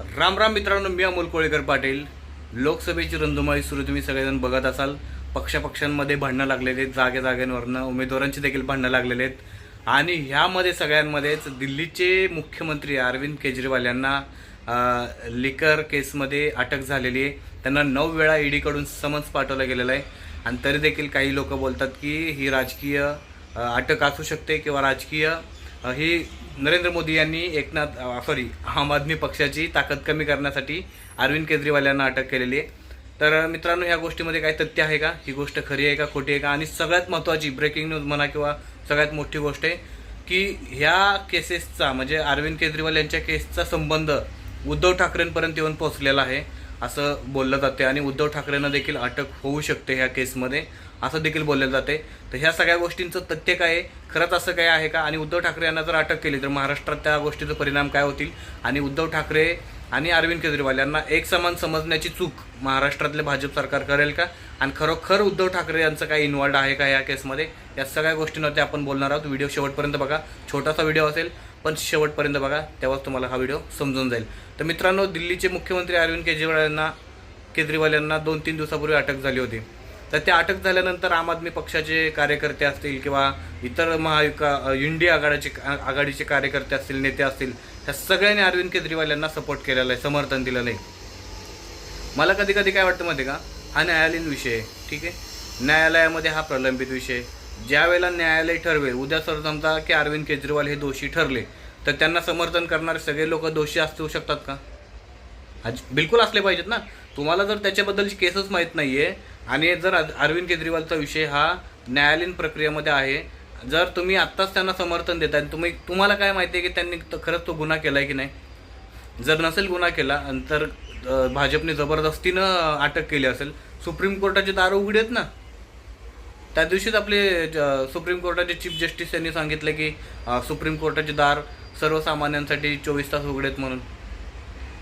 राम राम मित्रांनो मी अमोल कोळेकर पाटील. लोकसभेची रंधुमाळी सुरू तुम्ही सगळेजण बघत असाल. पक्षपक्षांमध्ये भांडणं लागलेले आहेत जागे जाग्यांवरनं उमेदवारांची देखील भांडणं लागलेले आहेत. आणि ह्यामध्ये सगळ्यांमध्येच दिल्लीचे मुख्यमंत्री अरविंद केजरीवाल यांना लिकर केसमध्ये अटक झालेली आहे. त्यांना नऊ वेळा ईडीकडून समन्स पाठवला गेलेला आहे. आणि तरी देखील काही लोक बोलतात की ही राजकीय अटक असू शकते किंवा राजकीय ही नरेंद्र मोदी यांनी एकनाथ सॉरी आम आदमी पक्षाची ताकद कमी करण्यासाठी अरविंद केजरीवाल यांना अटक केलेली आहे. तर मित्रांनो ह्या गोष्टीमध्ये काय तथ्य आहे का? ही गोष्ट खरी आहे का खोटी आहे का? आणि सगळ्यात महत्त्वाची ब्रेकिंग न्यूज म्हणा किंवा सगळ्यात मोठी गोष्ट आहे की ह्या केसेसचा म्हणजे अरविंद केजरीवाल यांच्या केसचा संबंध उद्धव ठाकरेंपर्यंत येऊन पोहोचलेला आहे. असं बोललं जाते आणि उद्धव ठाकरेंना देखील अटक होऊ शकते ह्या केसमध्ये. असं देखील बोललं जाते. तर ह्या सगळ्या गोष्टींचं तथ्य काय आहे? खरंच असं काय आहे का? आणि उद्धव ठाकरे यांना जर अटक केली तर महाराष्ट्रात त्या गोष्टीचे परिणाम काय होतील? आणि उद्धव ठाकरे आणि अरविंद केजरीवाल यांना एक समान समजण्याची चूक महाराष्ट्रातले भाजप सरकार करेल का? आणि खरोखर उद्धव ठाकरे यांचं काही इन्वॉल्ड आहे का या केसमध्ये? या सगळ्या गोष्टींवरती आपण बोलणार आहोत. व्हिडिओ शेवटपर्यंत बघा. छोटासा व्हिडिओ असेल पण शेवटपर्यंत बघा तेव्हाच तुम्हाला हा व्हिडिओ समजून जाईल. तर मित्रांनो दिल्लीचे मुख्यमंत्री अरविंद केजरीवाल यांना केजरीवाल यांना दोन तीन दिवसापूर्वी अटक झाली होती. तर त्या अटक झाल्यानंतर आम आदमी पक्षाचे कार्यकर्ते असतील किंवा इतर महायुका इंडिया आघाडीचे आघाडीचे कार्यकर्ते असतील नेते असतील ह्या सगळ्यांनी अरविंद केजरीवाल यांना सपोर्ट केलेला आहे समर्थन दिलेलं आहे. मला कधी कधी काय वाटतं माहिती आहे का? हा न्यायालयीन विषय आहे ठीक आहे? न्यायालयामध्ये हा प्रलंबित विषय ज्या वेळेला न्यायालय ठरवेल उद्या सर समजा की अरविंद केजरीवाल हे दोषी ठरले तर त्यांना समर्थन करणारे सगळे लोक दोषी असू शकतात का? आज बिलकुल असले पाहिजेत ना. तुम्हाला जर त्याच्याबद्दलची केसच माहीत नाही आहे आणि जर अरविंद केजरीवालचा विषय हा न्यायालयीन प्रक्रियेमध्ये आहे जर तुम्ही आत्ताच त्यांना समर्थन देता आणि तुम्ही तुम्हाला काय माहिती आहे की त्यांनी खरंच तो गुन्हा केला आहे की नाही? जर नसेल गुन्हा केला तर भाजपने जबरदस्तीनं अटक केली असेल सुप्रीम कोर्टाचे दार उघडे आहेत ना. त्या दिवशीच आपले ज- सुप्रीम कोर्टाचे चीफ जस्टिस यांनी सांगितलं की सुप्रीम कोर्टाचे दार सर्वसामान्यांसाठी चोवीस तास उघडेत म्हणून.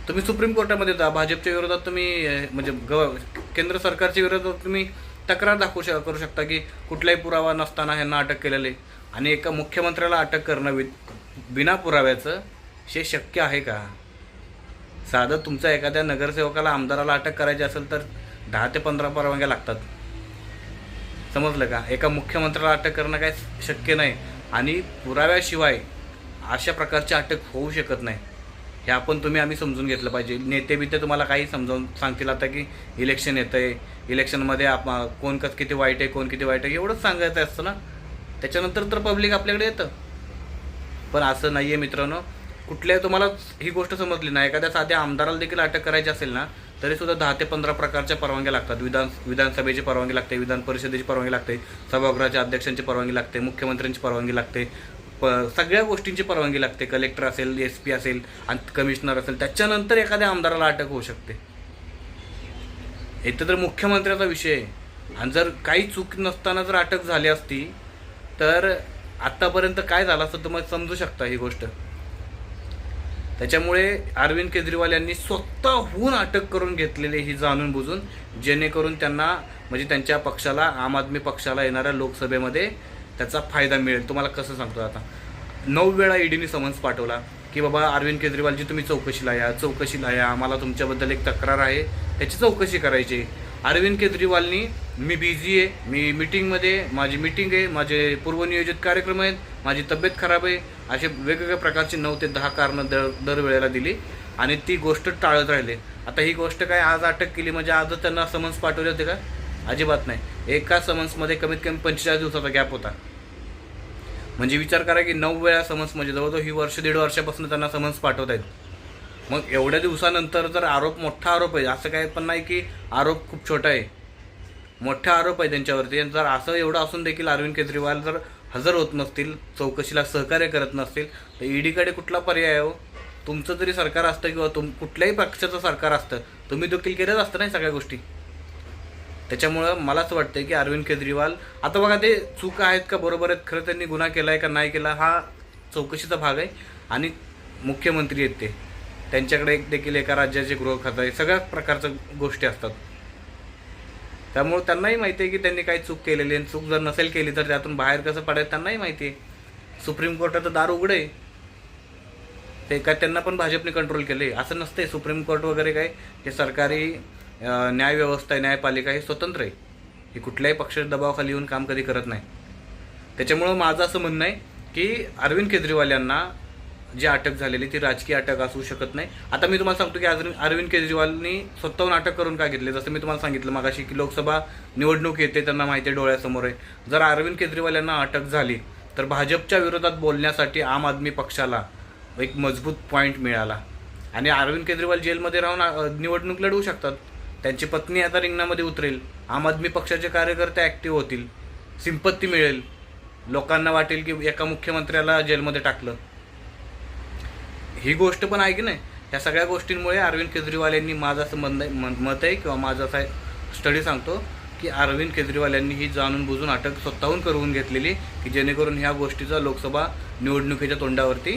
तुम्ही सुप्रीम कोर्टामध्ये जा भाजपच्या विरोधात तुम्ही म्हणजे गव केंद्र सरकारच्या विरोधात तुम्ही तक्रार दाखवू शक करू शकता की कुठलाही पुरावा नसताना ह्यांना अटक केलेली आणि एका मुख्यमंत्र्याला अटक करणं वि बिना पुराव्याचं हे शक्य आहे का? साधं तुमचा एखाद्या नगरसेवकाला आमदाराला अटक करायची असेल तर दहा ते पंधरा परवानग्या लागतात. समजलं का? एका मुख्यमंत्र्याला अटक करणं काय शक्य नाही. आणि पुराव्याशिवाय अशा प्रकारची अटक होऊ शकत नाही. हे आपण तुम्ही आम्ही समजून घेतलं पाहिजे. नेते बिते तुम्हाला काही समजावून सांगतील आता की इलेक्शन येतं आहे इलेक्शनमध्ये आप कोण कसं किती वाईट आहे कोण किती वाईट आहे एवढंच सांगायचं असतं ना. त्याच्यानंतर तर पब्लिक आपल्याकडे येतं. पण असं नाही आहे मित्रांनो. कुठल्याही तुम्हाला ही गोष्ट समजली ना एखाद्या साध्या आमदाराला देखील अटक करायची असेल ना तरीसुद्धा दहा ते पंधरा प्रकारच्या परवानग्या लागतात. विधान विधानसभेची परवानगी लागते विधान परिषदेची परवानगी लागते सभागृहाच्या अध्यक्षांची परवानगी लागते मुख्यमंत्र्यांची परवानगी लागते प सगळ्या गोष्टींची परवानगी लागते. कलेक्टर असेल एस पी असेल आणि कमिशनर असेल त्याच्यानंतर एखाद्या आमदाराला अटक होऊ शकते. इथं तर मुख्यमंत्र्याचा विषय आहे. आणि जर काही चूक नसताना जर अटक झाली असती तर आत्तापर्यंत काय झालं असतं तुम्हाला समजू शकता ही गोष्ट. त्याच्यामुळे अरविंद केजरीवाल यांनी स्वतःहून अटक करून घेतलेली ही जाणून बुजून जेणेकरून त्यांना म्हणजे त्यांच्या पक्षाला आम आदमी पक्षाला येणाऱ्या लोकसभेमध्ये त्याचा फायदा मिळेल. तुम्हाला कसं सांगतो आता? नऊ वेळा ईडीने समन्स पाठवला की बाबा अरविंद केजरीवालची तुम्ही चौकशीला या चौकशीला या आम्हाला तुमच्याबद्दल एक तक्रार आहे. त्याची चौकशी करायची. अरविंद केजरीवालनी मी बिझी आहे मी मीटिंगमध्ये माझी मीटिंग आहे माझे पूर्वनियोजित कार्यक्रम आहेत माझी तब्येत खराब आहे असे वेगवेगळ्या प्रकारची नऊ ते दहा कारणं दर दरवेळेला दिली आणि ती गोष्ट टाळत राहिले. आता ही गोष्ट काय आज अटक केली म्हणजे आजच त्यांना समन्स पाठवले होते का? अजिबात नाही. एका समन्समध्ये कमीत कमी पंचेचाळीस दिवसाचा गॅप होता. म्हणजे विचार करा की नऊ वेळा समन्स म्हणजे जवळजवळ ही वर्ष दीड वर्षापासून त्यांना समन्स पाठवत आहेत मग एवढ्या दिवसानंतर जर आरोप मोठा आरोप आहे असं काय पण नाही की आरोप खूप छोटा आहे. मोठा आरोप आहे त्यांच्यावरती. आणि जर असं एवढं असून देखील अरविंद केजरीवाल जर हजर होत नसतील चौकशीला सहकार्य करत नसतील तर ईडीकडे कुठला पर्याय आहे हो? तुमचं जरी सरकार असतं किंवा तुम कुठल्याही पक्षाचं सरकार असतं तुम्ही देखील केलंच असतं नाही सगळ्या गोष्टी? त्याच्यामुळं मलाच वाटतं की अरविंद केजरीवाल आता बघा ते चूक आहेत का बरोबर आहेत खरं त्यांनी गुन्हा केला आहे का नाही केला हा चौकशीचा भाग आहे. आणि मुख्यमंत्री आहेत ते. त्यांच्याकडे एक देखील एका राज्याचे गृह खातं आहे. सगळ्या प्रकारच्या गोष्टी असतात. त्यामुळे त्यांनाही माहिती आहे की त्यांनी काही चूक केलेली आहे. चूक जर नसेल केली तर त्यातून बाहेर कसं पडायचं त्यांनाही माहिती आहे. सुप्रीम कोर्टाचं दार उघडे आहे. ते काय त्यांना पण भाजपने कंट्रोल केले असं नसतंय. सुप्रीम कोर्ट वगैरे काय हे सरकारी न्यायव्यवस्था आहे न्यायपालिका हे स्वतंत्र आहे. ही कुठल्याही पक्षाच्या दबावाखाली येऊन काम कधी करत नाही. त्याच्यामुळं माझं असं म्हणणं आहे की अरविंद केजरीवाल यांना जी अटक झालेली ती राजकीय अटक असू शकत नाही. आता मी तुम्हाला सांगतो की अरविंद अरविंद केजरीवालनी स्वतःहून अटक करून का घेतले? जसं मी तुम्हाला सांगितलं मागाशी की लोकसभा निवडणूक येते त्यांना माहिती आहे डोळ्यासमोर आहे. जर अरविंद केजरीवाल यांना अटक झाली तर भाजपच्या विरोधात बोलण्यासाठी आम आदमी पक्षाला एक मजबूत पॉईंट मिळाला. आणि अरविंद केजरीवाल जेलमध्ये राहून निवडणूक लढवू शकतात. त्यांची पत्नी आता रिंगणामध्ये उतरेल. आम आदमी पक्षाचे कार्यकर्ते ॲक्टिव्ह होतील. सिंपत्ती मिळेल. लोकांना वाटेल की एका मुख्यमंत्र्याला जेलमध्ये टाकलं. ही गोष्ट पण आहे की नाही ह्या सगळ्या गोष्टींमुळे अरविंद केजरीवाल यांनी माझं असं मन मत आहे किंवा माझं असं स्टडी सांगतो की अरविंद केजरीवाल यांनी ही जाणून बुजून अटक स्वतःहून करून घेतलेली की जेणेकरून ह्या गोष्टीचा लोकसभा निवडणुकीच्या तोंडावरती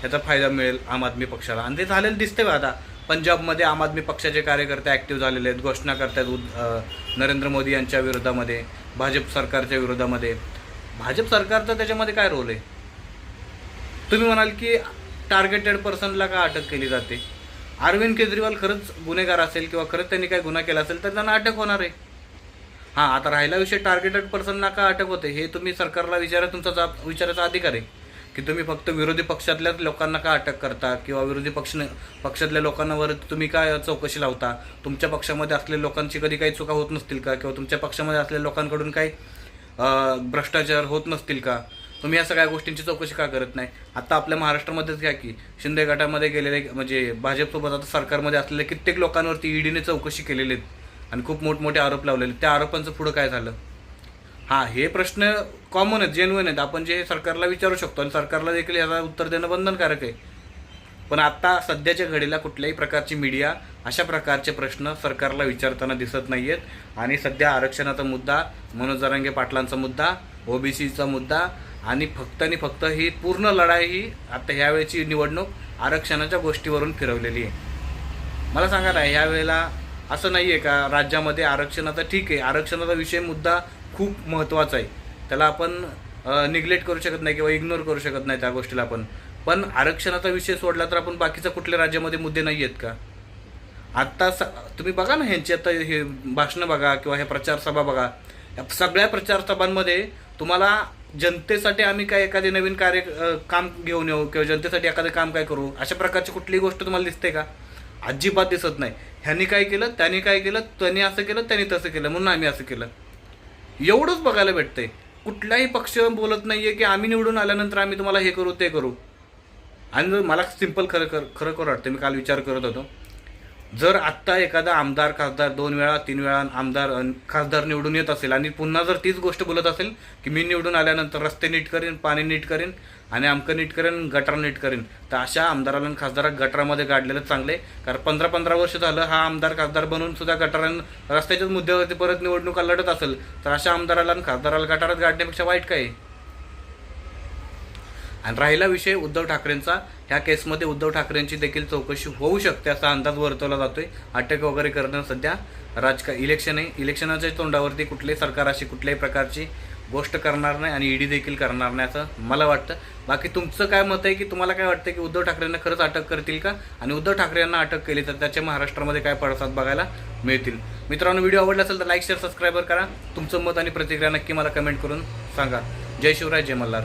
ह्याचा फायदा मिळेल आम आदमी पक्षाला. आणि ते झालेलं दिसते आता. पंजाबमध्ये आम आदमी पक्षाचे कार्यकर्ते ॲक्टिव्ह झालेले आहेत घोषणा करतात उद- नरेंद्र मोदी यांच्या विरोधामध्ये भाजप सरकारच्या विरोधामध्ये. भाजप सरकारचा त्याच्यामध्ये काय रोल आहे? तुम्ही म्हणाल की टार्गेटेड पर्सनला का अटक केली जाते? अरविंद केजरीवाल खरंच गुन्हेगार असेल किंवा खरंच त्यांनी काय गुन्हा केला असेल तर त्यांना अटक होणार आहे. हां आता राहिला विषय टार्गेटेड पर्सनला का अटक होते हे तुम्ही सरकारला विचारा तुमचा जा विचारायचा अधिकार आहे. की तुम्ही फक्त विरोधी पक्षातल्याच लोकांना का अटक करता किंवा विरोधी पक्ष पक्षातल्या लोकांवर तुम्ही काय चौकशी लावता? तुमच्या पक्षामध्ये असलेल्या लोकांची कधी काही चुका होत नसतील का? किंवा तुमच्या पक्षामध्ये असलेल्या लोकांकडून काही भ्रष्टाचार होत नसतील का? तुम्ही या सगळ्या गोष्टींची चौकशी का करत नाही? आता आपल्या महाराष्ट्रामध्येच घ्या की शिंदे गटामध्ये गेलेले म्हणजे भाजपसोबत आता सरकारमध्ये असलेल्या कित्येक लोकांवरती ईडीने चौकशी केलेली आहेत आणि खूप मोठमोठे आरोप लावलेले त्या आरोपांचं पुढं काय झालं? हां हे प्रश्न कॉमन आहेत जेन्युन आहेत. आपण जे सरकारला विचारू शकतो आणि सरकारला देखील याला उत्तर देणं बंधनकारक आहे. पण आता सध्याच्या घडीला कुठल्याही प्रकारची मीडिया अशा प्रकारचे प्रश्न सरकारला विचारताना दिसत नाही आहेत आणि सध्या आरक्षणाचा मुद्दा मनोज जरांगे पाटलांचा मुद्दा ओबीसीचा मुद्दा आणि फक्त आणि फक्त ही पूर्ण लढाई ही आता ह्यावेळेची निवडणूक आरक्षणाच्या गोष्टीवरून फिरवलेली आहे. मला सांगा ना ह्यावेळेला असं नाही आहे का राज्यामध्ये आरक्षणाचा ठीक आहे आरक्षणाचा विषय मुद्दा खूप महत्त्वाचा आहे. त्याला आपण निग्लेक्ट करू शकत नाही किंवा इग्नोर करू शकत नाही त्या गोष्टीला आपण. पण आरक्षणाचा विषय सोडला तर आपण बाकीचा कुठल्या राज्यामध्ये मुद्दे नाही आहेत का? आत्ता स तुम्ही बघा ना ह्यांची आता हे भाषणं बघा किंवा हे प्रचारसभा बघा. या सगळ्या प्रचार सभांमध्ये तुम्हाला जनतेसाठी आम्ही काय एखादे नवीन कार्य काम घेऊन येऊ किंवा जनतेसाठी एखादं काम काय करू अशा प्रकारची कुठलीही गोष्ट तुम्हाला दिसते का? अजिबात दिसत नाही. ह्यांनी काय केलं त्यांनी काय केलं त्यांनी असं केलं त्यांनी तसं केलं म्हणून आम्ही असं केलं. एवढंच बघायला भेटतंय. कुठलाही पक्ष बोलत नाही आहे की आम्ही निवडून आल्यानंतर आम्ही तुम्हाला हे करू ते करू. आणि मला सिंपल खरं खरं खरं वाटतं मी काल विचार करत होतो. जर आत्ता एखादा आमदार खासदार दोन वेळा तीन वेळा आमदार खासदार निवडून येत असेल आणि पुन्हा जर तीच गोष्ट बोलत असेल की मी निवडून आल्यानंतर रस्ते नीट करेन पाणी नीट करेन आणि अमकं नीट करेन गटार नीट करेन तर अशा आमदाराला आणि खासदारात गटारामध्ये गाडलेलं चांगले कारण पंधरा पंधरा वर्ष झालं हा आमदार खासदार बनून सुद्धा गटारां रस्त्याच्याच मुद्द्यावरती परत निवडणुका लढत असेल तर अशा आमदाराला आणि खासदाराला गटारात गाडण्यापेक्षा वाईट काय आहे? आणि राहिला विषय उद्धव ठाकरेंचा. ह्या केसमध्ये उद्धव ठाकरेंची देखील चौकशी होऊ शकते असा अंदाज वर्तवला जातोय. अटक वगैरे करणं सध्या राजका इलेक्शन आहे. इलेक्शनाच्या तोंडावरती कुठलेही सरकार अशी कुठल्याही प्रकारची गोष्ट करणार नाही आणि ईडी देखील करणार नाही असं मला वाटतं. बाकी तुमचं काय मत आहे की तुम्हाला काय वाटतं की उद्धव ठाकरेंना खरंच अटक करतील का? आणि उद्धव ठाकरे यांना अटक केली तर त्याच्या महाराष्ट्रामध्ये काय पडसाद बघायला मिळतील? मित्रांनो व्हिडिओ आवडला असेल तर लाईक शेअर सबस्क्राईबर करा. तुमचं मत आणि प्रतिक्रिया नक्की मला कमेंट करून सांगा. जय शिवराय जय मल्हार.